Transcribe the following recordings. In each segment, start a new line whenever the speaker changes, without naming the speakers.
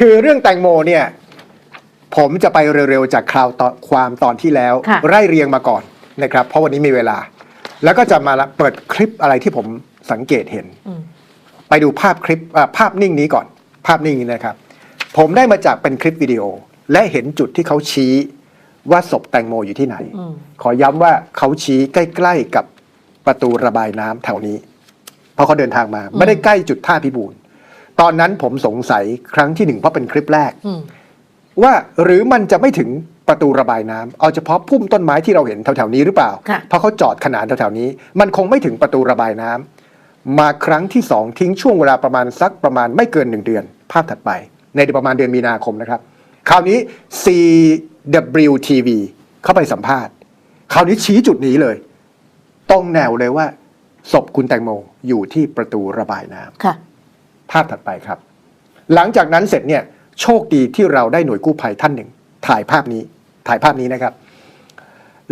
คือเรื่องแตงโมเนี่ยผมจะไปเร็วๆ จากคราวตอนความตอนที่แล้ว
ค่ะ
ไล่เรียงมาก่อนนะครับ เพราะวันนี้มีเวลา แล้วก็จะมาละเปิดคลิปอะไรที่ผมสังเกตเห็น
อืม
ไปดูภาพคลิปอะภาพนิ่งนี้ก่อน ภาพนิ่งนี้นะครับ ผมได้มาจากเป็นคลิปวิดีโอ และเห็นจุดที่เขาชี้ว่าศพแตงโมอยู่ที่ไหน
อืม
ขอย้ำว่าเขาชี้ใกล้ๆกับประตูระบายน้ำแถวนี้ เพราะเขาเดินทางมา ไม่ได้ใกล้จุดท่าพิบูล ตอนนั้นผมสงสัยครั้งที่หนึ่งเพราะเป็นคลิปแรก
อืม
ว่าหรือมันจะไม่ถึงประตูระบายน้ำเอาเฉพาะพุ่มต้นไม้ที่เราเห็นแถวๆนี้หรือเปล่า
ค่ะ
เพราะเขาจอดขนานแถวๆนี้ มันคงไม่ถึงประตูระบายน้ำมาครั้งที่สองทิ้งช่วงเวลาประมาณสักประมาณไม่เกินหนึ่งเดือน ภาพถัดไป ในประมาณเดือนมีนาคมนะครับ คราวนี้ CWTV เข้าไปสัมภาษณ์ คราวนี้ชี้จุดนี้เลย ตรงแนวเลยว่าศพคุณแตงโมอยู่ที่ประตูระบายน้ำ
ค่ะ
ภาพถัดไปครับ หลังจากนั้นเสร็จเนี่ยโชคดีที่เราได้หน่วยกู้ภัยท่านหนึ่ง ถ่ายภาพนี้ถ่ายภาพนี้นะครับ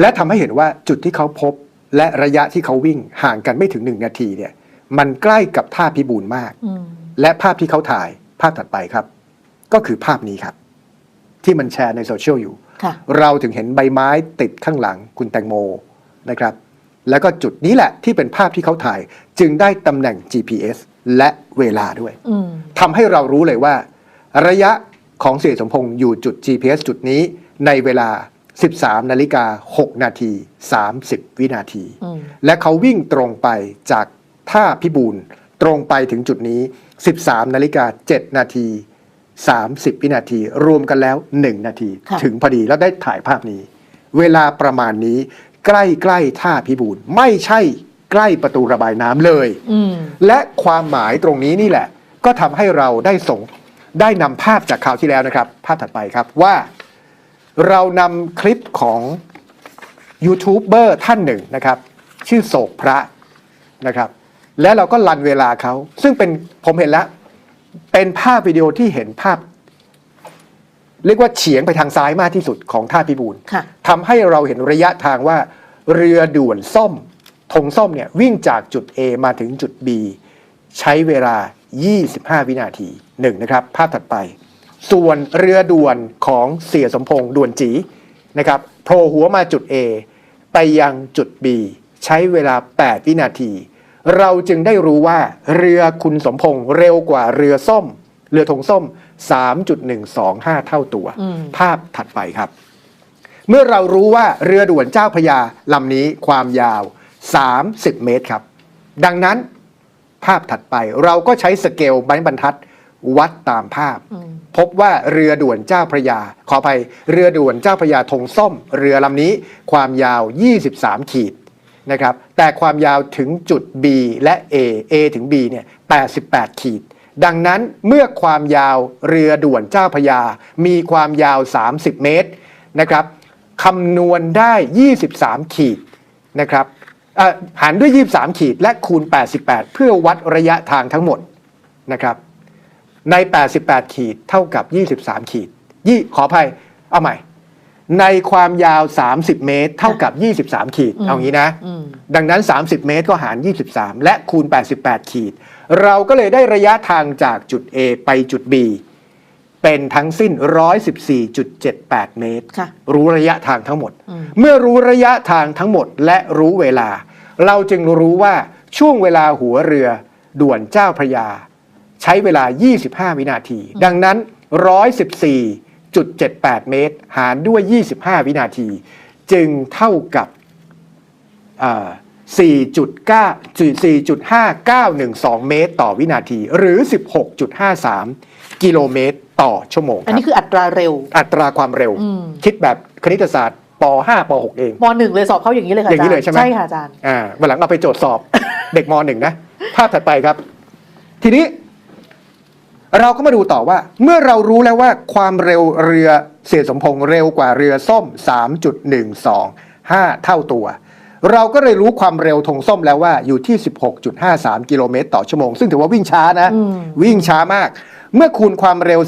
และทำให้เห็นว่าจุดที่เขาพบและระยะที่เขาวิ่งห่างกันไม่ถึงหนึ่งนาทีเนี่ย มันใกล้กับท่าพิบูลมาก
อืม
และภาพที่เขาถ่ายภาพถัดไปครับ ก็คือภาพนี้ครับ ที่มันแชร์ในโซเชียลอยู่
ค่ะ
เราถึงเห็นใบไม้ติดข้างหลังคุณแตงโมนะครับ แล้วก็จุดนี้แหละที่เป็นภาพที่เขาถ่าย จึงได้ตำแหน่ง GPS และเวลาด้วย
อืม
ทำให้เรารู้เลยว่า ระยะของเสียสมพงษ์อยู่จุด GPS จุดนี้ในเวลา 13 นาฬิกา 6 นาที 30 วินาที
อืม
และเขาวิ่งตรงไปจากท่าพิบูลตรงไปถึงจุดนี้ 13 นาฬิกา 7 นาที 30 วินาที รวมกันแล้ว 1 นาที
ค่ะ
ถึงพอดีแล้วได้ถ่ายภาพนี้ เวลาประมาณนี้ใกล้ใกล้ๆท่าพิบูลไม่ใช่ ใกล้ประตูระบายน้ำเลย
อืม
และความหมายตรงนี้นี่แหละ ก็ทำให้เราได้ส่งได้นำภาพจากข่าวที่แล้วนะครับ ภาพถัดไปครับว่าเรานำคลิปของยูทูบเบอร์ท่านหนึ่งนะครับ ชื่อโศกพระนะครับ และเราก็ลันเวลาเขา ซึ่งเป็นผมเห็นแล้ว เป็นภาพวิดีโอที่เห็นภาพ เรียกว่าเฉียงไปทางซ้ายมากที่สุดของท่าพิบูล
ค่ะ
ทำให้เราเห็นระยะทางว่า เรือด่วนส้ม ธงส้มเนี่ยวิ่งจากจุด A มาถึงจุด B ใช้เวลา 25 วินาทีหนึ่งนะครับ ภาพถัดไป ส่วนเรือด่วนของเสียสมพงษ์ด่วนจีนะครับโผล่หัวมาจุด A ไปยังจุด B ใช้เวลา 8 วินาที เราจึงได้รู้ว่าเรือคุณสมพงษ์เร็วกว่าเรือส้ม เรือธงส้ม 3.125 เท่าตัว
อืม
ภาพถัดไปครับ เมื่อเรารู้ว่าเรือด่วนเจ้าพระยาลำนี้ความยาว 30 เมตรครับ ดังนั้นภาพถัดไปเราก็ใช้สเกลไม้บรรทัดวัดตามภาพ
อืม
พบว่าเรือด่วนเจ้าพระยา ขออภัยเรือด่วนเจ้าพระยาธงส้ม เรือลำนี้ความยาว 23 ขีดนะครับแต่ความยาวถึงจุด B และ A A ถึง B เนี่ย 88 ขีด ดังนั้นเมื่อความยาวเรือด่วนเจ้าพระยา มีความยาว 30 เมตรนะครับคำนวณได้ 23 ขีดนะครับเอ่อ หารด้วย 23 ขีดและคูณ 88 เพื่อวัดระยะทางทั้งหมดนะครับ ใน 88 ขีดเท่ากับ 23 ขีดยี่ขออภัย เอาใหม่ ในความยาว 30 เมตร เท่ากับ 23 ขีด
อืม
เอางี้นะ
อืม
ดังนั้น 30 เมตรก็หาร 23 และคูณ 88 ขีด เราก็เลยได้ระยะทางจากจุด A ไปจุด B เป็นทั้งสิ้น 114.78 เมตร
ค่ะ
รู้ระยะทางทั้งหมด
อืม
เมื่อรู้ระยะทางทั้งหมดและรู้เวลา เราจึงรู้ว่าช่วงเวลาหัวเรือด่วนเจ้าพระยา ใช้เวลา 25 วินาที ดังนั้น 114.78 เมตร หารด้วย 25 วินาที จึงเท่ากับอ่า4.9 4.5912 เมตรต่อวินาที หรือ 16.53 กิโลเมตรต่อชั่วโมง
อัน
ครั
นี้
บ
คืออัตราเร็ว
อัตราความเร็ว
อืม
คิดแบบคณิตศาสตร์ ป .5 ป .6 เอง
มหนึ่งเลยสอบเข้าอย่างนี้เลยค่ะ
อย่างนี้
จร
เลยใช่ไหม
ใช่ค่ะอาจารย์
อ่าวันหลังเอาไปโจทย์สอบ เด็กม .1 นะ ภาพถัดไปครับ ทีนี้ เราก็มาดูต่อว่า เมื่อเรารู้แล้วว่าความเร็วเรือเสียสมพงษ์เร็วกว่าเรือส้ม 3.125 เท่าตัว เราก็เลยรู้ความเร็วธงส้มแล้วว่าอยู่ที่ 16.53 กิโลเมตรต่อชั่วโมง ซึ่งถือว่าวิ่งช้านะ
อืม
วิ่งช้ามาก เมื่อคูณความเร็ว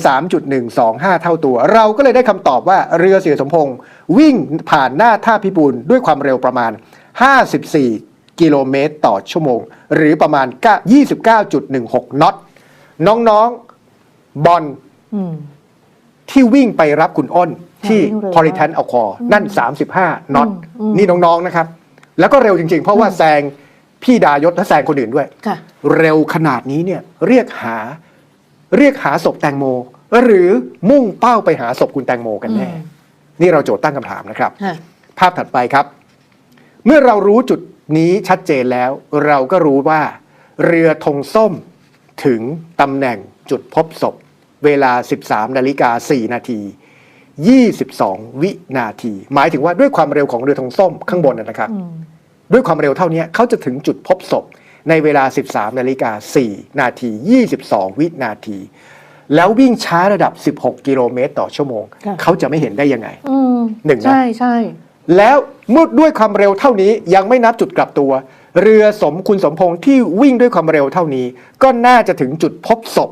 3.125 เท่าตัว เราก็เลยได้คำตอบว่าเรือเสียสมพงษ์วิ่งผ่านหน้าท่าพิบูลด้วยความเร็วประมาณ 54 กิโลเมตรต่อชั่วโมง หรือประมาณ 29.16 น็อต น้องๆบอล
อืม
ที่วิ่งไปรับคุณอ้นที่
วิ่งเร็ว
พอริแทนเอาคอ นั่น 35 น็อต
อืม
นี่น้องๆนะครับ แล้วก็เร็วจริงๆ เพราะว่าแซงพี่ดายศและแซงคนอื่นด้วย
ค่ะ
เร็วขนาดนี้เนี่ยเรียกหา เรียกหาศพแตงโม หรือมุ่งเป้าไปหาศพคุณแตงโมกันแน่
อืม
นี่เราโจทย์ตั้งคำถามนะครับ
ค่ะ
ภาพถัดไปครับ เมื่อเรารู้จุดนี้ชัดเจนแล้ว เราก็รู้ว่า เรือธงส้มถึงตำแหน่งจุดพบศพ เวลา 13นาฬิกา4นาที22 วินาที หมายถึงว่าด้วยความเร็วของเรือธงส้มข้างบนนะนะครับ
อืม
ด้วยความเร็วเท่านี้เขาจะถึงจุดพบศพ ในเวลา 13นาฬิกา4นาที 22 วินาที แล้ววิ่งช้าระดับ 16 กิโลเมตรต่อชั่วโมง
ค่ะ
เขาจะไม่เห็นได้ยังไง
อืม
หนึ่งนะ
ใช่ใช่
แล้วเมื่อด้วยความเร็วเท่านี้ยังไม่นับจุดกลับตัว เรือสมคุณสมพงษ์ที่วิ่งด้วยความเร็วเท่านี้ ก็น่าจะถึงจุดพบศพ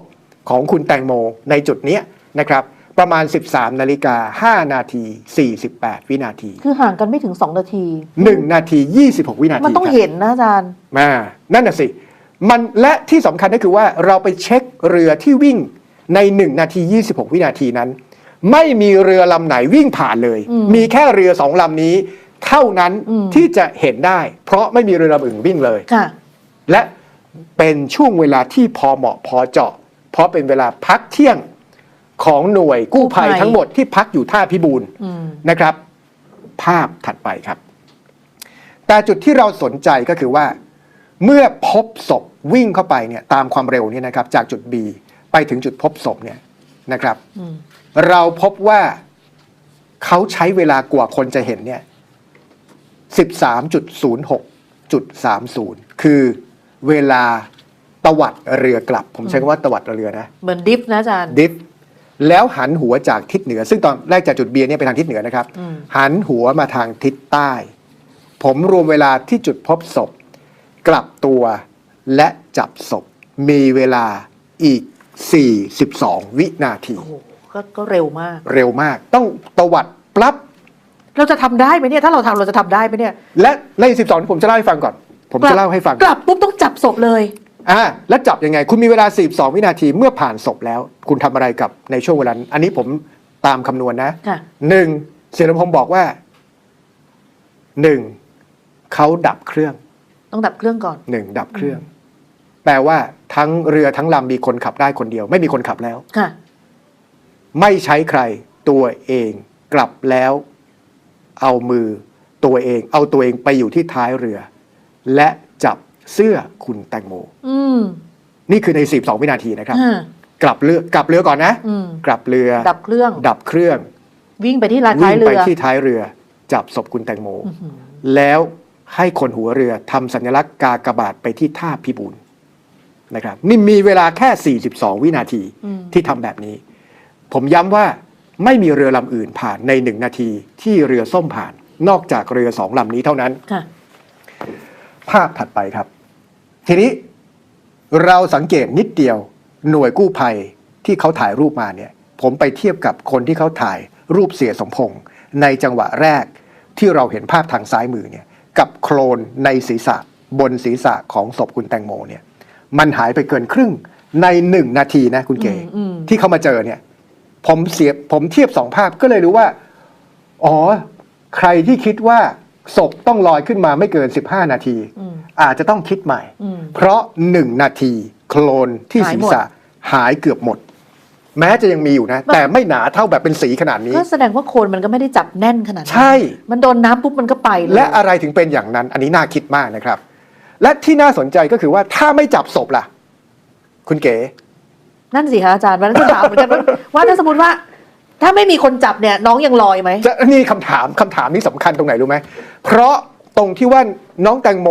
ของคุณแตงโมในจุดเนี้ยนะครับ ประมาณ 13นาฬิกา5นาที 48 วินาที
คือห่างกันไม่ถึง 2 นาที
1 นาที 26 วินาที
มันต้อง
ครับ
เห็นนะอาจารย์
มานั่นน่ะสิมันและที่สำคัญก็คือว่าเราไปเช็คเรือที่วิ่งใน 1 นาที 26 วินาทีนั้น ไม่มีเรือลำไหนวิ่งผ่านเลย
อืม
มีแค่เรือสองลำนี้ เท่านั้น
อืม
ที่จะเห็นได้ เพราะไม่มีเรือลำอื่นวิ่งเลย
ค่ะ
และเป็นช่วงเวลาที่พอเหมาะพอเจาะ เพราะเป็นเวลาพักเที่ยง ของหน่วยกู้ภัย
กู้ภัย
ทั้งหมดที่พักอยู่ท่าพิบูล
อืม
นะครับ ภาพถัดไปครับ แต่จุดที่เราสนใจก็คือว่า เมื่อพบศพวิ่งเข้าไปเนี่ยตามความเร็วเนี่ยนะครับ จากจุด B ไปถึงจุดพบศพเนี่ยนะครับ
อืม
เราพบว่าเขาใช้เวลากว่าคนจะเห็นเนี่ย13.06.30 คือเวลาตวัดเรือกลับ ผมใช้คำว่าตวัดเรือนะ
เหมือนดิฟนะอาจารย์
ดิฟ แล้วหันหัวจากทิศเหนือ ซึ่งตอนแรกจากจุดเบียร์เนี่ยไปทางทิศเหนือนะครับ
อืม
หันหัวมาทางทิศใต้ ผมรวมเวลาที่จุดพบศพ กลับตัวและจับศพ มีเวลาอีก 42 วินาที
โอ้โหก็ก็เร็วมาก
เร็วมาก ต้องตวัดปลับ
เราจะทำได้ไหมเนี่ย ถ้าเราทำเราจะทำได้ไหมเนี่ย
และใน 12ที่ผมจะเล่าให้ฟังก่อน ผมจะเล่าให้ฟัง
กลับปุ๊บต้องจับศพเลย
อ่าแล้วจับยังไง คุณมีเวลา 42 วินาทีเมื่อผ่านศพแล้ว คุณทำอะไรกับในช่วงเวลานั้นอันนี้ผมตามคำนวณนะ
ค่ะ
หนึ่งเสียรพงศ์บอกว่าหนึ่งเขาดับเครื่อง
ต้องดับเครื่องก่อน
หนึ่งดับเครื่อง แปลว่าทั้งเรือทั้งลำมีคนขับได้คนเดียว ไม่มีคนขับแล้ว
ค่ะ
ไม่ใช้ใครตัวเองกลับแล้ว เอามือตัวเอง เอาตัวเองไปอยู่ที่ท้ายเรือ และจับ เสื้อคุณแตงโม
อืม
นี่คือใน12วินาทีนะครับ
อ่าก
ลับเรือกลับเรือก่อนนะ
อืม
กลับเรือ
ดับเครื่อง
ดับเครื่อง
วิ่งไปที่ลาน
วิ่
ท้าย
ง
เรื
ไป
อ
ที่ท้ายเรือ จับศพคุณแตงโม
อื้อหือ
แล้วให้คนหัวเรือทำสัญลักษณ์กากบาทไปที่ท่าพิบูลนะครับ นี่มีเวลาแค่ 42 วินาที
อืม
ที่ทำแบบนี้ ผมย้ำว่าไม่มีเรือลำอื่นผ่านในหนึ่งนาทีที่เรือส้มผ่าน นอกจากเรือสองลำนี้เท่านั้น
ค่ะ
ภาพถัดไปครับ ทีนี้เราสังเกตนิดเดียวหน่วยกู้ภัยที่เขาถ่ายรูปมาเนี่ย ผมไปเทียบกับคนที่เขาถ่ายรูปเสียสมพงษ์ในจังหวะแรกที่เราเห็นภาพทางซ้ายมือเนี่ย กับโคลนในศีรษะบนศีรษะของศพคุณแตงโมเนี่ย มันหายไปเกินครึ่งในหนึ่งนาทีนะคุณเก๋
อืมอืม
ที่เขามาเจอเนี่ย ผมเสียผมเทียบสองภาพก็เลยรู้ว่า อ๋อ ใครที่คิดว่าศพต้องลอยขึ้นมาไม่เกิน15นาที
อืม
อาจจะต้องคิดใหม่
อืม
เพราะหนึ่งนาทีโคลนที่
หาย
ศี
ห
ร
มด
ษะหายเกือบหมด แม้จะยังมีอยู่นะ
มัน
แต่ไม่หนาเท่าแบบเป็นสีขนาดนี้
ก็แสดงว่าโคนมันก็ไม่ได้จับแน่นขนาดนั้น
ใช่
มันโดนน้ำปุ๊บมันก็ไปเลย
และอะไรถึงเป็นอย่างนั้น อันนี้น่าคิดมากนะครับ และที่น่าสนใจก็คือว่าถ้าไม่จับศพล่ะ คุณเก๋
นั่นสิคะอาจารย์วันนั้นจะถามเหมือนกันว่าว่าถ้าสมมติว่าถ้าไม่มีคนจับเนี่ยน้องยังลอยไหม
จะนี่คำถามคำถามนี้สำคัญตรงไหนรู้ไหมเพราะตรงที่ว่าน้องแตงโม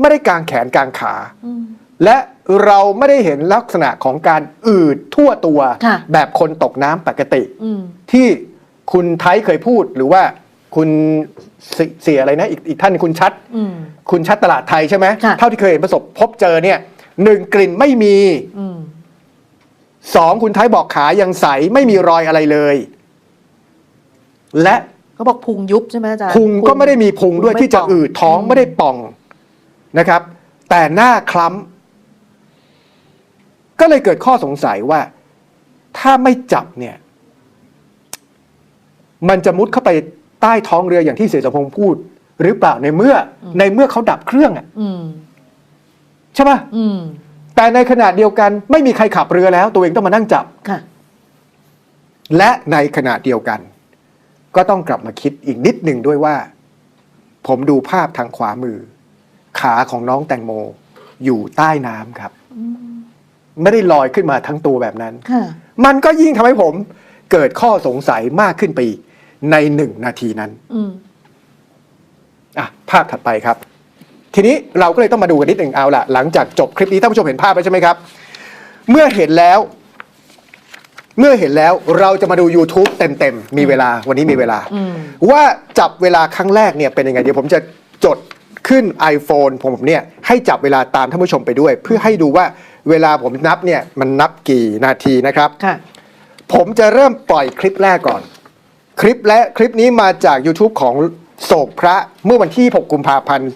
ไม่ได้กางแขนกางขา
อืม
และเราไม่ได้เห็นลักษณะของการอืดทั่วตัว
ค่ะ
แบบคนตกน้ำปกติ
อืม
ที่คุณไทยเคยพูดหรือว่าคุณเสเสียอะไรนะอีกอีกท่านหนึ่งคุณชัด
อืม
คุณชัดตลาดไทยใช่ไหม
ค่ะ
เท่าที่เคยเห็นประสบพบเจอเนี่ยหนึ่งกลิ่นไม่มี
อืม
สองคุณไทยบอกขายังใสไม่มีรอยอะไรเลย และ
เขาบอกพุงยุบใช่ไหมอาจารย์
พุงก็ไม่ได้มีพุงด้วย
ไม่
ที่จะ
ป่อง
อืดท้อง
อืม
ไม่ได้ป่อง นะครับ แต่หน้าคล้ำก็เลยเกิดข้อสงสัยว่า ถ้าไม่จับเนี่ย มันจะมุดเข้าไปใต้ท้องเรืออย่างที่เสรีสมพงษ์พูด หรือเปล่าในเมื่ออในเมื่อเขาดับเครื่องอะ
อืม
ใช่ปะ
อืม
แต่ในขณะเดียวกันไม่มีใครขับเรือแล้ว ตัวเองต้องมานั่งจับ
ค่ะ
และในขณะเดียวกัน ก็ต้องกลับมาคิดอีกนิดหนึ่งด้วยว่า ผมดูภาพทางขวามือ ขาของน้องแตงโมอยู่ใต้น้ำครับ ไม่ได้ลอยขึ้นมาทั้งตัวแบบนั้น
ค่ะ
มันก็ยิ่งทำให้ผมเกิดข้อสงสัยมากขึ้นไปอีกในหนึ่งนาทีนั้น
อืม
อะภาพถัดไปครับ ทีนี้เราก็เลยต้องมาดูกันนิดหนึ่งเอาละหลังจากจบคลิปนี้ท่านผู้ชมเห็นภาพแล้วใช่ไหมครับ เมื่อเห็นแล้ว เมื่อเห็นแล้วเราจะมาดู YouTube เต็มๆ มีเวลาวันนี้มีเวลา
อืม
ว่าจับเวลาครั้งแรกเนี่ยเป็นยังไงเดี๋ยวผมจะจด ขึ้น iPhone ผมผมเนี่ยให้จับเวลาตามท่านผู้ชมไปด้วย เพื่อให้ดูว่าเวลาผมนับเนี่ยมันนับกี่นาทีนะครับ
ค่ะ
ผมจะเริ่มปล่อยคลิปแรกก่อน คลิปและคลิปนี้มาจาก YouTube ของโศกพระเมื่อวันที่ 6 กุมภาพันธ์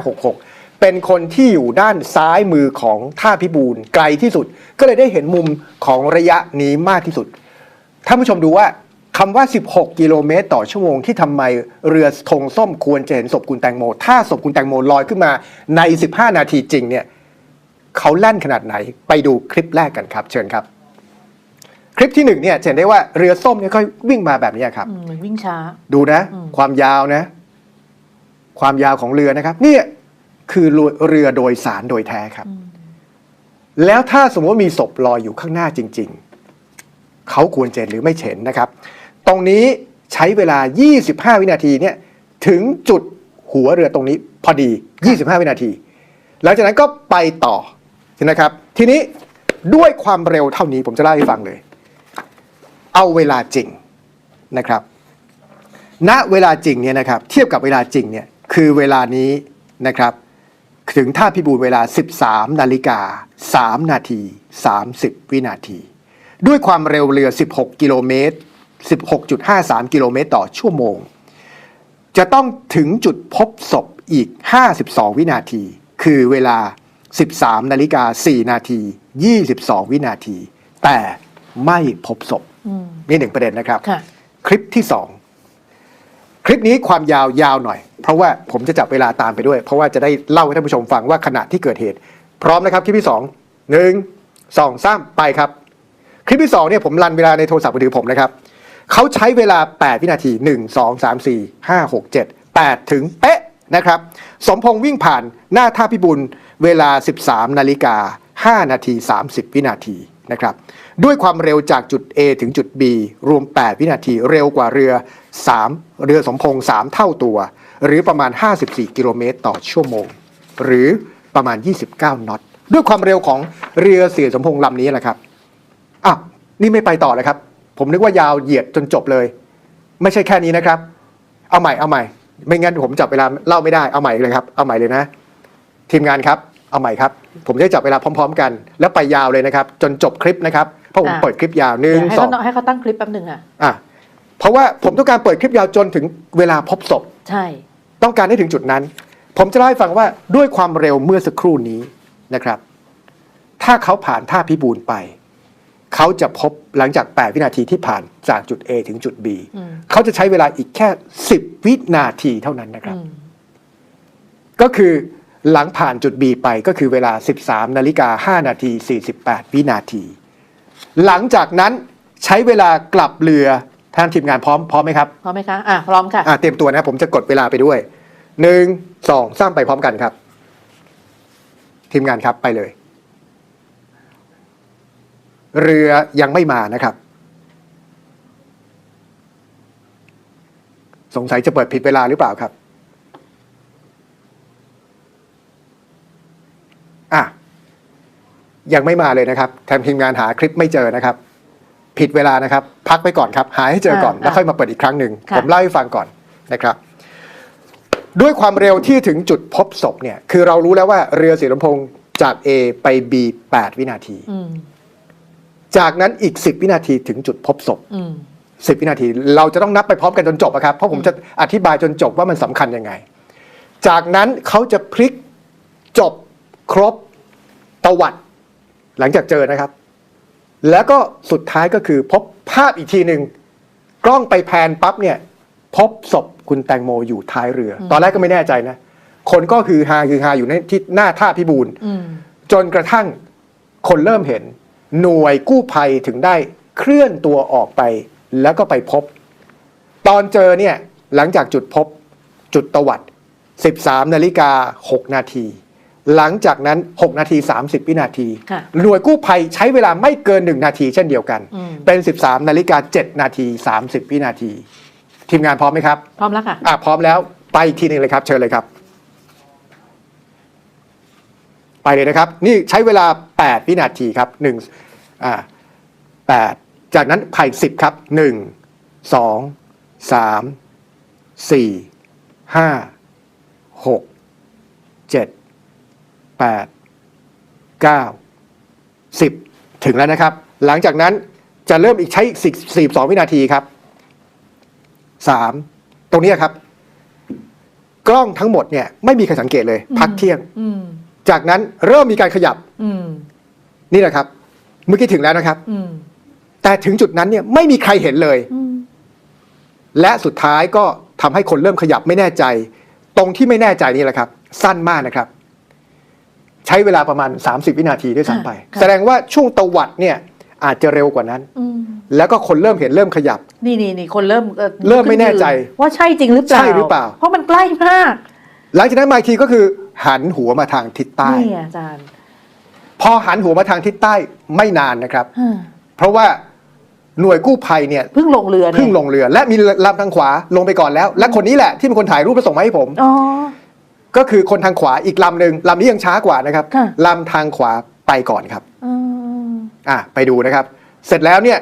2566 เป็นคนที่อยู่ด้านซ้ายมือของท่าพิบูลไกลที่สุด ก็เลยได้เห็นมุมของระยะนี้มากที่สุดท่านผู้ชมดูว่า คำว่า 16 กิโลเมตรต่อชั่วโมงที่ทำไมเรือธงส้มควรจะเห็นศพคุณแตงโม ถ้าศพคุณแตงโมลอยขึ้นมาใน 15 นาทีจริงเนี่ยเขาแล่นขนาดไหนไปดูคลิปแรกกันครับ เชิญครับ คลิปที่หนึ่งเนี่ยจะเห็นได้ว่าเรือส้มเนี่ยก็วิ่งมาแบบนี้ครับ
อืมเหมือนวิ่งช้า
ดูนะ
อืม
ความยาวนะ ความยาวของเรือนะครับเนี่ยคือเรือโดยสารโดยแท้ครับ
อืม
แล้วถ้าสมมติว่ามีศพลอยอยู่ข้างหน้าจริง ๆเขาควรจะเห็นหรือไม่เห็นนะครับ ตรงนี้ใช้เวลา 25 วินาทีเนี่ยถึงจุดหัวเรือตรงนี้พอดี 25 วินาที หลังจากนั้นก็ไปต่อนะครับ ทีนี้ด้วยความเร็วเท่านี้ผมจะเล่าให้ฟังเลย เอาเวลาจริงนะครับ ณเวลาจริงเนี่ยนะครับ เทียบกับเวลาจริงเนี่ยคือเวลานี้นะครับ ถึงท่าพิบูลเวลา 13 นาฬิกา 3 นาที 30 วินาที ด้วยความเร็วเรือ 16 กิโลเมตร 16.53 กิโลเมตรต่อชั่วโมง จะต้องถึงจุดพบศพอีก 52 วินาที คือเวลา 13 นาฬิกา 4 นาที 22 วินาที แต่ไม่พบศพ
อืม
นี่หนึ่งประเด็นนะครับ
ค่ะ
คลิปที่สองคลิปนี้ความยาวยาวหน่อย เพราะว่าผมจะจับเวลาตามไปด้วย เพราะว่าจะได้เล่าให้ท่านผู้ชมฟังว่าขณะที่เกิดเหตุ พร้อมนะครับคลิปที่สองหนึ่งสองสามไปครับ คลิปที่สองเนี่ยผมรันเวลาในโทรศัพท์มือถือผมนะครับ เขาใช้เวลา 8 วินาที 1 2 3 4 5 6 7 8 ถึงเป๊ะนะครับ สมพงษ์วิ่งผ่านหน้าท่าพิบูลเวลา 13 นาฬิกา 5 นาที 30 วินาทีนะครับ ด้วยความเร็วจากจุด A ถึงจุด B รวม 8 วินาทีเร็วกว่าเรือ 3 เรือสมพงษ์3 เท่าตัว หรือประมาณ 54 กิโลเมตรต่อชั่วโมง หรือประมาณ 29 น็อต ด้วยความเร็วของเรือเสียสมพงษ์ลำนี้แหละครับอะนี่ไม่ไปต่อเลยครับ ผมนึกว่ายาวเหยียดจนจบเลย ไม่ใช่แค่นี้นะครับ เอาใหม่เอาใหม่ ไม่งั้นผมจับเวลาเล่าไม่ได้เอาใหม่เลยครับเอาใหม่เลยนะ ทีมงานครับเอาใหม่ครับ ผมจะได้จับเวลาพร้อม ๆ กัน แล้วไปยาวเลยนะครับ จนจบคลิปนะครับเพราะผม
อะ
เปิดคลิปยาวหนึ่ง
เดี๋ยวให้
สอ
เขา
ง
ต้องให้เขาตั้งคลิปแป๊บหนึ่งอะ
อะเพราะว่าผมต้องการเปิดคลิปยาวจนถึงเวลาพบศพ
ใช่
ต้องการให้ถึงจุดนั้น ผมจะเล่าให้ฟังว่าด้วยความเร็วเมื่อสักครู่นี้นะครับ ถ้าเขาผ่านท่าพิบูลไป เขาจะพบหลังจาก 8 วินาทีที่ผ่านจากจุด A ถึงจุด B
อืม
เขาจะใช้เวลาอีกแค่ 10 วินาทีเท่านั้นนะครับ
อืม
ก็คือหลังผ่านจุด B ไปก็คือเวลา 13 นาฬิกา 5 นาที 48 วินาที หลังจากนั้นใช้เวลากลับเรือทางทีมงานพร้อมพร้อมไหมครับ
พร้อมไหมคะ อะ พร้อมค่ะ
อะ เตรียมตัวนะผมจะกดเวลาไปด้วย หนึ่ง สองสามไปพร้อมกันครับ ทีมงานครับไปเลย เรือยังไม่มานะครับ สงสัยจะเปิดผิดเวลาหรือเปล่าครับอะยังไม่มาเลยนะครับทางทีมงานหาคลิปไม่เจอนะครับ ผิดเวลานะครับ พักไปก่อนครับ หาให้เจอก่อน
อ่า
แล้วค่อยมาเปิดอีกครั้งหนึ่ง
ค่ะ
ผมเล่าให้ฟังก่อนนะครับ ด้วยความเร็วที่ถึงจุดพบศพเนี่ย คือเรารู้แล้วว่าเรือสีลำพงษ์จาก A ไป B 8 วินาที
อืม
จากนั้นอีก 10 วินาทีถึงจุดพบศพ
อืม
10วินาที เราจะต้องนับไปพร้อมกันจนจบอะครับ เพราะผมจะอธิบายจนจบว่ามันสำคัญยังไง จากนั้นเขาจะพลิกจบครบประวัติหลังจากเจอนะครับ แล้วก็สุดท้ายก็คือพบภาพอีกทีหนึ่งกล้องไปแพนปั๊บเนี่ยพบศพคุณแตงโมอยู่ท้ายเรืออตอนแรกก็ไม่แน่ใจนะ คนก็คือฮาคือฮาอยู่ในที่หน้าท่าพิบูล
อืม
จนกระทั่งคนเริ่มเห็น หน่วยกู้ภัยถึงได้เคลื่อนตัวออกไปแล้วก็ไปพบ ตอนเจอเนี่ย หลังจากจุดพบ จุดตวัด 13นาฬิกา6นาที หลังจากนั้น 6 นาที 30 วินาที
ค่ะ
หน่วยกู้ภัยใช้เวลาไม่เกิน 1 นาทีเช่นเดียวกัน
อืม
เป็น 13นาฬิกา7นาที 30 วินาที ทีมงานพร้อมไหมครับ
พร้อมแล้วค่ะ
อะพร้อมแล้วไปอีกทีหนึ่งเลยครับ เชิญเลยครับ ไปเลยนะครับ นี่ใช้เวลา 8 วินาทีครับ1อ่า8จากนั้นภายสิบครับ 1 2 3 4 5 6 7 8 9 10 ถึงแล้วนะครับ หลังจากนั้นจะเริ่มอีกใช้อีก42 วินาทีครับสามตรงนี้ครับ กล้องทั้งหมดเนี่ยไม่มีใครสังเกตเลย พักเที่ยง
อื
จากนั้นเริ่มมีการขยับ
อืม
นี่แหละครับ เมื่อกี้ถึงแล้วนะครับ
อืม
แต่ถึงจุดนั้นเนี่ยไม่มีใครเห็นเลย
อืม
และสุดท้ายก็ทำให้คนเริ่มขยับไม่แน่ใจ ตรงที่ไม่แน่ใจนี่แหละครับ สั้นมากนะครับ ใช้เวลาประมาณ 30 วินาทีด้วยซ้ำไป
ค่ะ
แสดงว่าช่วงตวัดเนี่ย อาจจะเร็วกว่านั้น
อืม
แล้วก็คนเริ่มเห็นเริ่มขยับ
นี่นี่นี่คนเริ่มอ่อ
เริ่มไม่แน่ใจ
ว่าใช่จริงหรือเปล่า
ใช่หรือเปล่า
เพราะมันใกล้มาก
หลังจากนั้นมาอีกทีก็คือ หันหัวมาทางทิศใต้
นี่อาจารย์
พอหันหัวมาทางทิศใต้ไม่นานนะครับ
อ่า
เพราะว่าหน่วยกู้ภัยเนี่ย
เพิ่งลงเรือเนี่ย
เพิ่งลงเรือ และมีลำทางขวาลงไปก่อนแล้ว และคนนี้แหละที่เป็นคนถ่ายรูปแล้วส่งมาให้ผม
อ๋อ
ก็คือคนทางขวาอีกลำหนึ่งลำนี้ยังช้ากว่านะครับ
ค่ะ
ลำทางขวาไปก่อนครับ
อืม
อะไปดูนะครับ เสร็จแล้วเนี่ย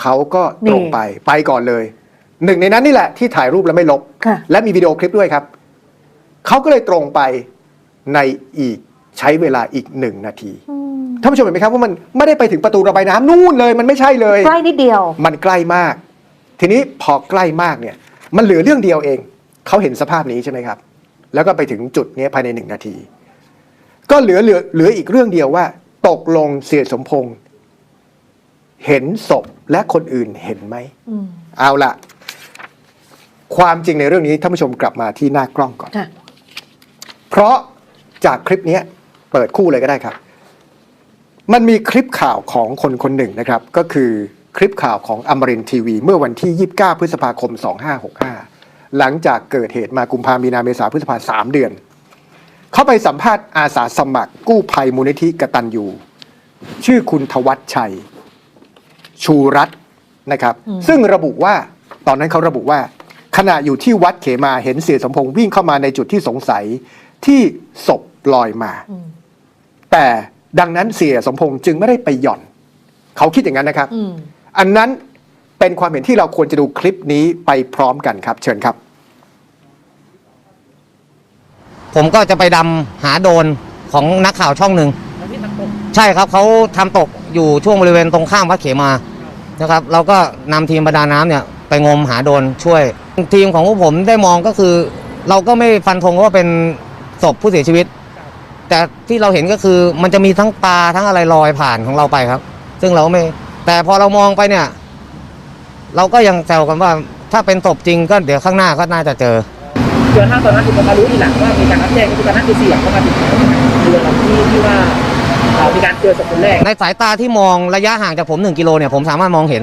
เขาก็ตรง
นี่
ไปไปก่อนเลย หนึ่งในนั้นนี่แหละที่ถ่ายรูปแล้วไม่ลบ
ค่ะ
และมีวิดีโอคลิปด้วยครับเขาก็เลยตรงไป ในอีกใช้เวลาอีกหนึ่งนาที
อืม
ท่านผู้ชมเห็นไหมครับว่ามันไม่ได้ไปถึงประตูระบายน้ำนู่นเลย มันไม่ใช่เลย
ใกล้นิดเดียว
มันใกล้มาก ทีนี้พอใกล้มากเนี่ยมันเหลือเรื่องเดียวเองเขาเห็นสภาพนี้ใช่ไหมครับ แล้วก็ไปถึงจุดนี้ภายในหนึ่งนาที ก็เหลือเหลือเหลืออีกเรื่องเดียวว่า ตกลงเสียสมพงษ์เห็นศพและคนอื่นเห็นไหม
อืม
เอาละความจริงในเรื่องนี้ท่านผู้ชมกลับมาที่หน้ากล้องก่อน
ค่ะ
เพราะ จากคลิปเนี้ยเปิดคู่เลยก็ได้ครับ มันมีคลิปข่าวของคนคนหนึ่งนะครับ ก็คือคลิปข่าวของอมรินทีวี เมื่อวันที่ 29 พฤษภาคม 2565 หลังจากเกิดเหตุมากุมภามีนาเมษาพฤษภาสามเดือน เขาไปสัมภาษณ์อาสาสมัคร กู้ภัยมูลนิธิกตัญญูชื่อคุณทวัชชัย ชูรัตน์นะครับ
อืม
ซึ่งระบุว่าตอนนั้นเขาระบุว่า ขณะอยู่ที่วัดเขมาเห็นเสียสมพงษ์วิ่งเข้ามาในจุดที่สงสัยที่ศพ ลอยมา
อืม
แต่ดังนั้นเสียสมพงษ์จึงไม่ได้ไปหย่อน เขาคิดอย่างนั้นนะครับ
อืม
อันนั้นเป็นความเห็นที่เราควรจะดูคลิปนี้ไปพร้อมกันครับ เชิญครับ
ผมก็จะไปดำหาโดรนของนักข่าวช่องหนึ่งใช่ครับเขาทำตกอยู่ช่วงบริเวณตรงข้ามวัดเขมานะครับ เราก็นำทีมประดาน้ำเนี่ย ไปงมหาโดรนช่วย ทีมของพวกผมได้มองก็คือ เราก็ไม่ฟันธงว่าเป็นศพผู้เสียชีวิต แต่ที่เราเห็นก็คือมันจะมีทั้งปลาทั้งอะไรลอยผ่านของเราไปครับ ซึ่งเราไม่ แต่พอเรามองไปเนี่ย เราก็ยังแซวกันว่าถ้าเป็นศพจริงก็เดี๋ยวข้างหน้าก็น่าจะเจอ
จนถ้าตอนนั้นคือมารู้ทีหลังว่ามีการรับแจ้งก็คือตอนนั้นคือเสี่ยงเข้ามาถึงแล้วเรือลำที่ที่ว่ามีการเจอศพคนแรก
ในสายตาที่มองระยะห่างจากผม1กิโลเนี่ยผมสามารถมองเห็น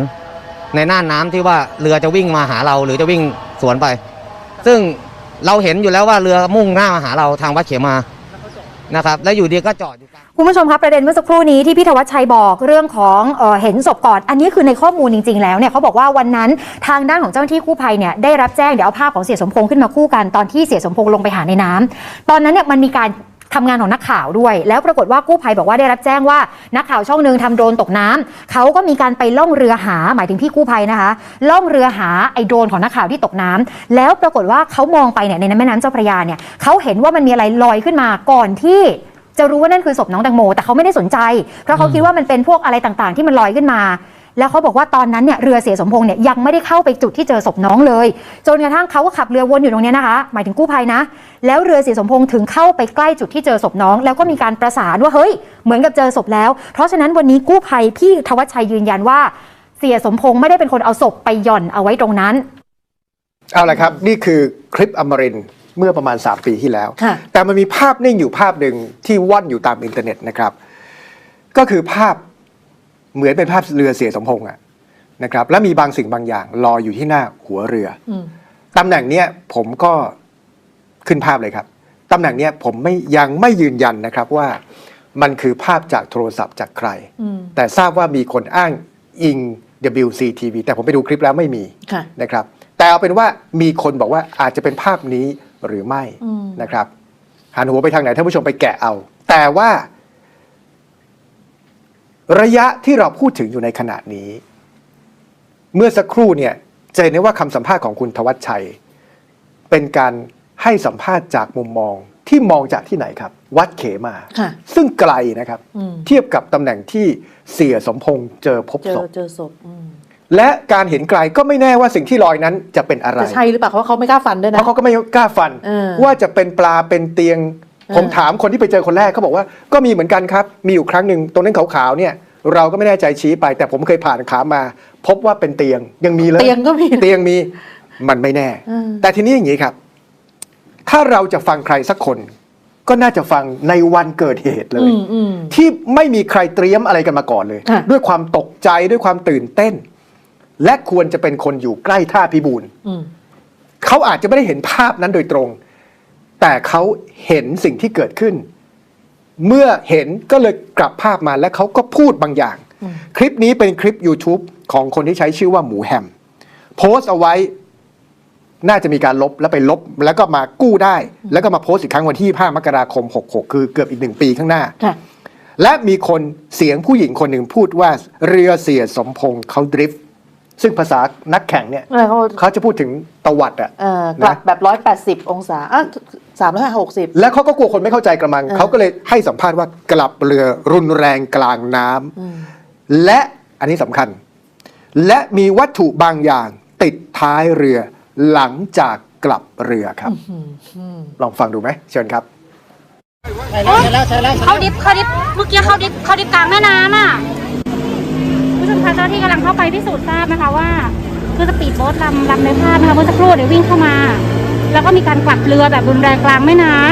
ในน่านน้ำที่ว่าเรือจะวิ่งมาหาเราหรือจะวิ่งสวนไป ซึ่งเราเห็นอยู่แล้วว่าเรือมุ่งหน้ามาหาเราทางวัดเขมา นะครับแล้วอยู่ดีก็จอดอยู่กลาง
คุณผู้ชมครับประเด็นเมื่อสักครู่นี้ที่พี่ธวัชชัยบอกเรื่องของเออเห็นศพก่อน อันนี้คือในข้อมูลจริง ๆ แล้วเนี่ยเขาบอกว่าวันนั้นทางด้านของเจ้าหน้าที่กู้ภัยเนี่ยได้รับแจ้งเดี๋ยวเอาภาพของเสียสมพงษ์ขึ้นมาคู่กันตอนที่เสียสมพงษ์ลงไปหาในน้ำตอนนั้นเนี่ยมันมีการ ทำงานของนักข่าวด้วย แล้วปรากฏว่ากู้ภัยบอกว่าได้รับแจ้งว่านักข่าวช่องหนึ่งทำโดรนตกน้ำเขาก็มีการไปล่องเรือหาหมายถึงพี่กู้ภัยนะคะ ล่องเรือหาไอ้โดรนของนักข่าวที่ตกน้ำแล้วปรากฏว่าเขามองไปเนี่ยในแม่น้ำเจ้าพระยาเนี่ยเขาเห็นว่ามันมีอะไรลอยขึ้นมาก่อนที่จะรู้ว่านั่นคือศพน้องแตงโมแต่เขาไม่ได้สนใจ เพราะเขาคิดว่ามันเป็นพวกอะไรต่างๆ ที่มันลอยขึ้นมา แล้วเขาบอกว่าตอนนั้นเนี่ยเรือเสียสมพงษ์เนี่ยยังไม่ได้เข้าไปจุดที่เจอศพน้องเลย จนกระทั่งเขาก็ขับเรือวนอยู่ตรงเนี้ยนะคะ หมายถึงกู้ภัยนะ แล้วเรือเสียสมพงษ์ถึงเข้าไปใกล้จุดที่เจอศพน้อง แล้วก็มีการประสานว่าเฮ้ยเหมือนกับเจอศพแล้ว เพราะฉะนั้นวันนี้กู้ภัยพี่ธวัชชัยยืนยันว่า เสียสมพงษ์ไม่ได้เป็นคนเอาศพไปหย่อนเอาไว้ตรงนั้น
เอาละครับนี่คือคลิปอมรินทร์เมื่อประมาณ 3 ปีที่แล้ว
ค่ะ
แต่มันมีภาพนิ่งอยู่ภาพหนึ่งที่ว่อนอยู่ตามอินเทอร์เน็ตนะครับ ก็คือภาพ เหมือนเป็นภาพเรือเสียสมพงษ์อะนะครับและมีบางสิ่งบางอย่างลอยอยู่ที่หน้าหัวเรืออ
ม
ตำแหน่งเนี้ยผมก็ขึ้นภาพเลยครับตำแหน่งเนี้ยผมไม่ยังไม่ยืนยันนะครับว่ามันคือภาพจากโทรศัพท์จากใคร
อืม
แต่ทราบว่ามีคนอ้างอิง WCTV แต่ผมไปดูคลิปแล้วไม่มี
ค่ะ
นะครับ แต่เอาเป็นว่ามีคนบอกว่าอาจจะเป็นภาพนี้หรือไม่
อืม
นะครับหันหัวไปทางไหนท่านผู้ชมไปแกะเอา แต่ว่า ระยะที่เราพูดถึงอยู่ในขณะนี้ เมื่อสักครู่เนี่ยจะเห็นได้ว่าคำสัมภาษณ์ของคุณทวัชชัย เป็นการให้สัมภาษณ์จากมุมมองที่มองจากที่ไหนครับ วัดเขมา
ค่ะ
ซึ่งไกลนะครับ
อืม
เทียบกับตำแหน่งที่เสียสมพงษ์เจอพบ
เจ
ศ
อ
พ
เจอศพอืม
และการเห็นไกลก็ไม่แน่ว่าสิ่งที่ลอยนั้นจะเป็นอะไร
จะใช่หรือเปล่าเพราะเขาไม่กล้าฟันด้วย
เพ
นะ
ราะเขาก็ไม่กล้าฟัน
เออ
ว่าจะเป็นปลาเป็นเตียง
เออ
ผมถามคนที่ไปเจอคนแรกเขาบอกว่าก็มีเหมือนกันครับ มีอยู่ครั้งหนึ่งตรงนั้นขาวๆเนี่ย เราก็ไม่แน่ใจชี้ไป แต่ผมเคยผ่านขามา พบว่าเป็นเตียงยังมีเลย
เตียงก็มี
เตียงมีมันไม่แน่
เออ
แต่ทีนี้อย่างนี้ครับ ถ้าเราจะฟังใครสักคน ก็น่าจะฟังในวันเกิดเหตุเลย
อืมอืม
ที่ไม่มีใครเตรียมอะไรกันมาก่อนเลย
ค่ะ
ด้วยความตกใจด้วยความตื่นเต้น และควรจะเป็นคนอยู่ใกล้ท่าพิบูล
อืม
เขาอาจจะไม่ได้เห็นภาพนั้นโดยตรง แต่เขาเห็นสิ่งที่เกิดขึ้น เมื่อเห็นก็เลยกลับภาพมาและเขาก็พูดบางอย่าง
อืม
คลิปนี้เป็นคลิป YouTube ของคนที่ใช้ชื่อว่าหมูแฮม โพสต์เอาไว้ น่าจะมีการลบแล้วไปลบ แล้วก็มากู้ได้ แล้วก็มาโพสต์อีกครั้งวันที่5มกราคม 66 คือเกือบอีกหนึ่งปีข้างหน้า
ค่ะ
และมีคนเสียงผู้หญิงคนหนึ่งพูดว่าเรือเสียสมพงษ์เขาดริฟต์ซึ่งภาษานักแข่งเนี่ย
เออเขา
เขาจะพูดถึงตวัดอะ
เอ่อกลับแบบร้อยแปดสิบองศาอะ สามร้อยหกสิบ
แล้วเขาก็กลัวคนไม่เข้าใจกระมัง
เออ
เขาก็เลยให้สัมภาษณ์ว่ากลับเรือรุนแรงกลางน้ำและอันนี้สำคัญ และมีวัตถุบางอย่างติดท้ายเรือหลังจากกลับเรือครับ ลองฟังดูไหมเชิญครับ
เขาดิฟเขาดิฟเมื่อกี้เขาดิฟเขาดิฟกลางแม่น้ำอะผู้ชมคะเจ้าหน้าที่กำลังเข้าไปพิสูจน์ทราบนะคะว่า คือสปีดโบ๊ทลำลำในภาพนะคะเมื่อสักครู่เดี๋ยววิ่งเข้ามา แล้วก็มีการกลับเรือแบบรุนแรงกลางแม่น้ำ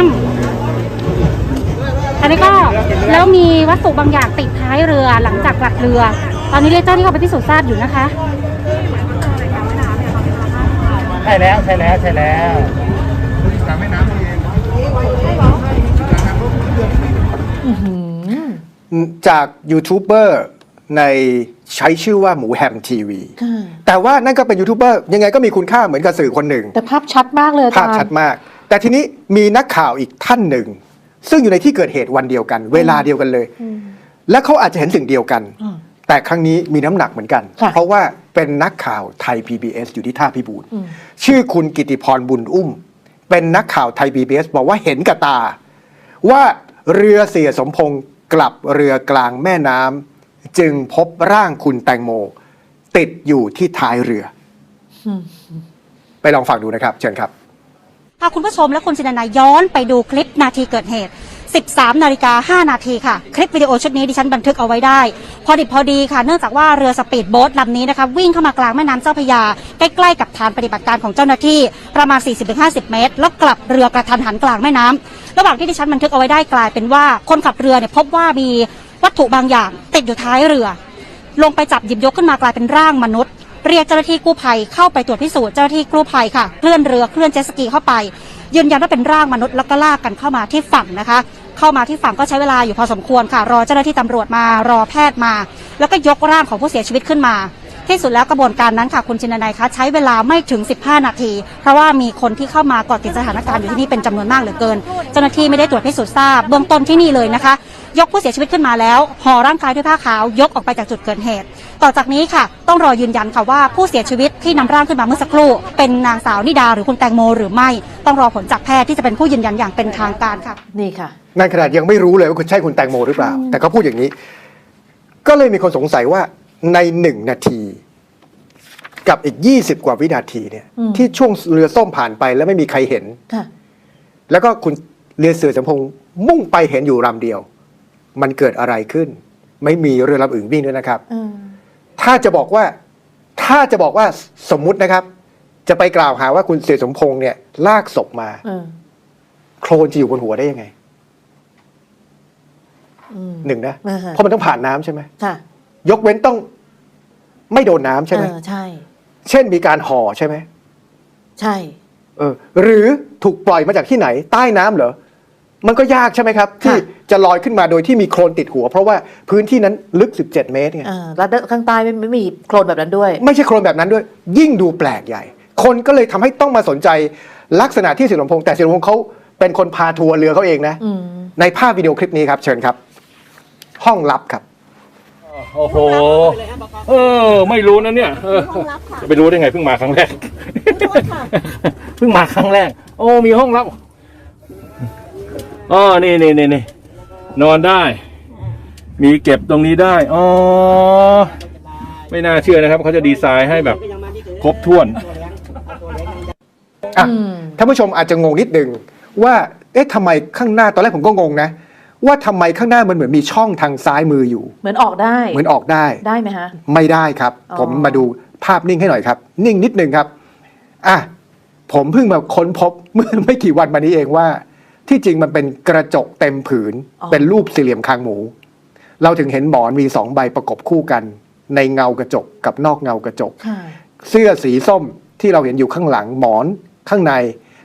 อันนี้ก็แล้วมีวัตถุบางอย่างติดท้ายเรือหลังจากกลับเรือ ตอนนี้เรียกเจ้าหน้าที่เข้าไปพิสูจน์ทราบอยู่นะคะ
ใช่แล้วใช่แล้วใช่แล้ว
จากยูทูบเบอร์ ในใช้ชื่อว่าหมูแฮมทีวี
ค่ะ
แต่ว่านั่นก็เป็นยูทูบเบอร์ยังไงก็มีคุณค่าเหมือนกับสื่อคนหนึ่ง
แต่ภาพชัดมากเลยอา
ภาพ
จารย์
ชัดมาก แต่ทีนี้มีนักข่าวอีกท่านหนึ่ง ซึ่งอยู่ในที่เกิดเหตุวันเดียวกัน เวลาเดียวกันเลย และเขาอาจจะเห็นสิ่งเดียวกัน
อืม
แต่ครั้งนี้มีน้ำหนักเหมือนกัน
ค่ะ
เพราะว่าเป็นนักข่าวไทย PBS อยู่ที่ท่าพิบูล
อืม
ชื่อคุณกิติพรบุญอุ้ม เป็นนักข่าวไทย PBS บอกว่าเห็นกับตา ว่าเรือเสียสมพงษ์กลับเรือกลางแม่น้ำ จึงพบร่างคุณแตงโม ติดอยู่ที่ท้ายเรือ ไปลองฟังดูนะครับ เชิญครับ
พาคุณผู้ชมและคุณจินนายย้อนไปดูคลิปนาทีเกิดเหตุ 13 นาฬิกา 5 นาทีค่ะ คลิปวิดีโอชุดนี้ดิฉันบันทึกเอาไว้ได้ พอดิบพอดีค่ะ เนื่องจากว่าเรือสปีดโบ๊ทลำนี้นะคะวิ่งเข้ามากลางแม่น้ำเจ้าพยา ใกล้ๆกับฐานปฏิบัติการของเจ้าหน้าที่ประมาณ 40-50 เมตร แล้วกลับเรือกระทันหันกลางแม่น้ำระหว่างที่ดิฉันบันทึกเอาไว้ได้กลายเป็นว่าคนขับเรือเนี่ยพบว่ามี วัตถุบางอย่างติดอยู่ท้ายเรือ ลงไปจับหยิบยกขึ้นมากลายเป็นร่างมนุษย์ เรียกเจ้าหน้าที่กู้ภัยเข้าไปตรวจพิสูจน์เจ้าหน้าที่กู้ภัยค่ะเคลื่อนเรือเคลื่อนเจสกีเข้าไป ยืนยันว่าเป็นร่างมนุษย์แล้วก็ลากกันเข้ามาที่ฝั่งนะคะ เข้ามาที่ฝั่งก็ใช้เวลาอยู่พอสมควรค่ะ รอเจ้าหน้าที่ตำรวจมารอแพทย์มา แล้วก็ยกร่างของผู้เสียชีวิตขึ้นมาที่สุดแล้วกระบวนการนั้นค่ะคุณชินนายคะใช้เวลาไม่ถึง 15 นาที เพราะว่ามีคนที่เข้ามาเกาะติดสถานการณ์อยู่ที่นี่เป็นจำนวนมากเหลือเกิน เจ้าหน้าที่ไม่ได้ตรวจพิสูจน์ทราบเบื้องต้นที่นี่เลยนะคะ ยกผู้เสียชีวิตขึ้นมาแล้วห่อร่างกายด้วยผ้าขาวยกออกไปจากจุดเกิดเหตุ ต่อจากนี้ค่ะ ต้องรอยืนยันค่ะว่าผู้เสียชีวิตที่นำร่างขึ้นมาเมื่อสักครู่ เป็นนางสาวนิดาหรือคุณแตงโมหรือไม่ ต้องรอผลจากแพทย์ที่จะเป็นผู้ยืนยันอย่างเป็นทางการค่ะ
นี่ค่ะ
นั่นขนาดยังไม่รู้เลยว่าคุณใช่คุณแตงโมหรือเปล่า แต่เขาพูดอย่างนี้ ก็เลยมีคนสงสัยว่าในหนึ่งนาที กับอีก20กว่าวินาทีเนี่ย
อืม
ที่ช่วงเรือส้มผ่านไปแล้วไม่มีใครเห็น
ค่ะ
แล้วก็คุณเรือเสือสมพงษ์มุ่งไปเห็นอยู่ลำเดียว มันเกิดอะไรขึ้น ไม่มีเรือลำอื่นวิ่งด้วยนะครับ
อืม
ถ้าจะบอกว่าถ้าจะบอกว่าสมมุตินะครับ จะไปกล่าวหาว่าคุณเสือสมพงษ์เนี่ย ลากศพมา
อืม
โคลนจะอยู่บนหัวได้ยังไง
อืม
หนึ่งนะ
อ่าฮะ
เพราะมันต้องผ่านน้ำใช่ไหม
ค่ะ
ยกเว้นต้องไม่โดนน้ำใช่ไหม
เออใช่
เช่นมีการห่อใช่ไหม
ใช่
เออ หรือถูกปล่อยมาจากที่ไหน ใต้น้ำเหรอ มันก็ยากใช่ไหมครับ ที่จะลอยขึ้นมาโดยที่มีโคลนติดหัว เพราะว่าพื้นที่นั้นลึก 17 เมตรไง
อ่าแล้วข้างใต้ไม่ไม่มีโคลนแบบนั้นด้วย
ไม่ใช่โคลนแบบนั้นด้วย ยิ่งดูแปลกใหญ่ คนก็เลยทำให้ต้องมาสนใจลักษณะที่เสียหลวงพงษ์แต่เสียหลวงพงษ์เขาเป็นคนพาทัวร์เรือเขาเองนะ
อืม
ในภาพวิดีโอคลิปนี้ครับ เชิญครับ ห้องลับครับ
โอ้โห เออ ไม่รู้นะเนี่ยเออจะไปรู้ได้ไงเพิ่งมาครั้งแรก เพิ่งมาครั้งแรก โอ้มีห้องลับ อ๋อนี่นี่นี่นี่นอนได้ มีเก็บตรงนี้ได้อ๋อไม่น่าเชื่อนะครับเขาจะดีไซน์ให้แบบครบถ้วน
อะ
อืม
ท่านผู้ชมอาจจะงงนิดนึงว่าเอ๊ะทำไมข้างหน้าตอนแรกผมก็งงนะ ว่าทำไมข้างหน้ามันเหมือนมีช่องทางซ้ายมืออยู่
เหมือนออกได้
เหมือนออกได้
ได้ไหมฮะ
ไม่ได้ครับ
อ๋อ
ผมมาดูภาพนิ่งให้หน่อยครับ นิ่งนิดนึงครับอะผมเพิ่งมาค้นพบเมื่อไม่กี่วันมานี้เองว่า ที่จริงมันเป็นกระจกเต็มผืน เป็นรูปสี่เหลี่ยมคางหมู เราถึงเห็นหมอนมีสองใบประกบคู่กัน ในเงากระจกกับนอกเงากระจก
ค่ะ
เสื้อสีส้มที่เราเห็นอยู่ข้างหลังหมอนข้างใน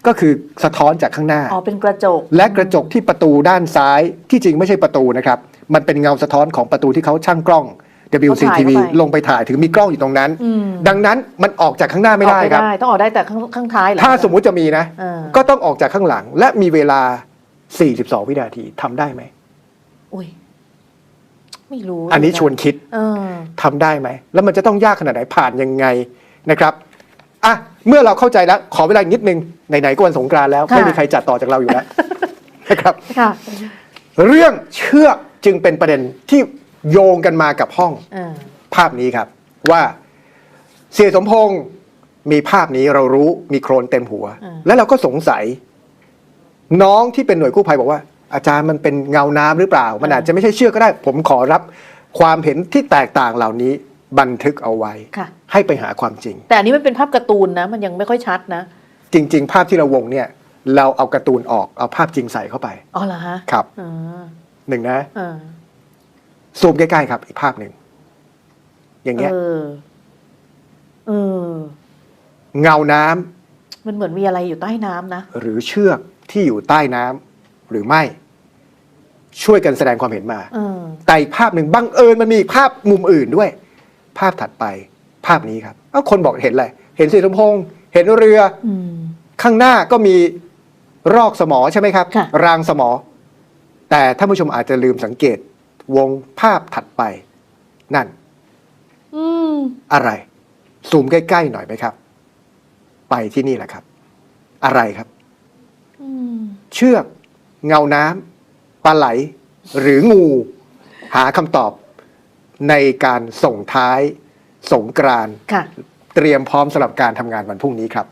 ก็คือสะท้อนจากข้างหน้า
อ๋อเป็นกระจก
และกระจกที่ประตูด้านซ้ายที่จริงไม่ใช่ประตูนะครับ มันเป็นเงาสะท้อนของประตูที่เขาช่างกล้อง WCTV
เขาถ่ายเข้าไป
ลงไปถ่ายถึงมีกล้องอยู่ตรงนั้น
อืม
ดังนั้นมันออกจากข้างหน้าไม่ได้
ออก
ครับ
ต้องออกได้แต่ข้างข้างท้ายเหรอ
ถ้าสมมุติจะมีนะ
เออ
ก็ต้องออกจากข้างหลัง และมีเวลา 42 วินาทีทำได้ไหม
อุ้ยไม่รู้
อันนี้ชวนคิด
เออ
ทำได้ไหม แล้วมันจะต้องยากขนาดไหนผ่านยังไงนะครับอะเมื่อเราเข้าใจแล้ว ขอเวลาอีกนิดนึงไหนๆก็วันสงกรานต์แล้ว
ค่ะ
ไม่มีใครจัดต่อจากเราอยู่แล้วนะครับ
ค่ะ
เรื่องเชือกจึงเป็นประเด็นที่ โยงกันมากับห้อง
เออ
ภาพนี้ครับ ว่าเสียสมพงษ์มีภาพนี้เรารู้มีโครนเต็มหัว
อ่า
แล้วเราก็สงสัย น้องที่เป็นหน่วยกู้ภัยบอกว่า อาจารย์มันเป็นเงาน้ำหรือเปล่า มันอาจจะไม่ใช่เชือกก็ได้ ผมขอรับความเห็นที่แตกต่างเหล่านี้บันทึกเอาไว้
ค่ะ
ให้ไปหาความจริง
แต่อันนี้มันเป็นภาพการ์ตูนนะ มันยังไม่ค่อยชัดนะ
จริง ๆ ภาพที่เราวงเนี่ย เราเอาการ์ตูนออกเอาภาพจริงใส่เข้าไป
อ๋อเหรอฮะ
ครับ
อ๋อ
หนึ่งนะ
เออ
ซูมใกล้ๆครับ อีกภาพหนึ่ง อย่างเงี้ย
เออ เออ
เงาน้ำ
มันเหมือนมีอะไรอยู่ใต้น้ำนะ
หรือเชือกที่อยู่ใต้น้ำหรือไม่ ช่วยกันแสดงความเห็นมา
เออ
แต่อีกภาพหนึ่งบังเอิญมันมีอีกภาพมุมอื่นด้วย ภาพถัดไปภาพนี้ครับเอ้าคนบอกเห็นอะไรเห็นสีสมพงษ์เห็นเรือ
อืม
ข้างหน้าก็มีรอกสมอใช่ไหมครับ
ค่ะ
รางสมอ แต่ท่านผู้ชมอาจจะลืมสังเกต วงภาพถัดไป นั่น
อืม
อะไร ซูมใกล้ ๆ หน่อยไหมครับ ไปที่นี่แหละครับ อะไรครับ
อืม
เชือก เงาน้ำปลาไหล หรืองู หาคำตอบ ในการส่งท้าย สงกรานต์
ค่ะ
เตรียมพร้อมสำหรับการทำงานวันพรุ่งนี้ครับ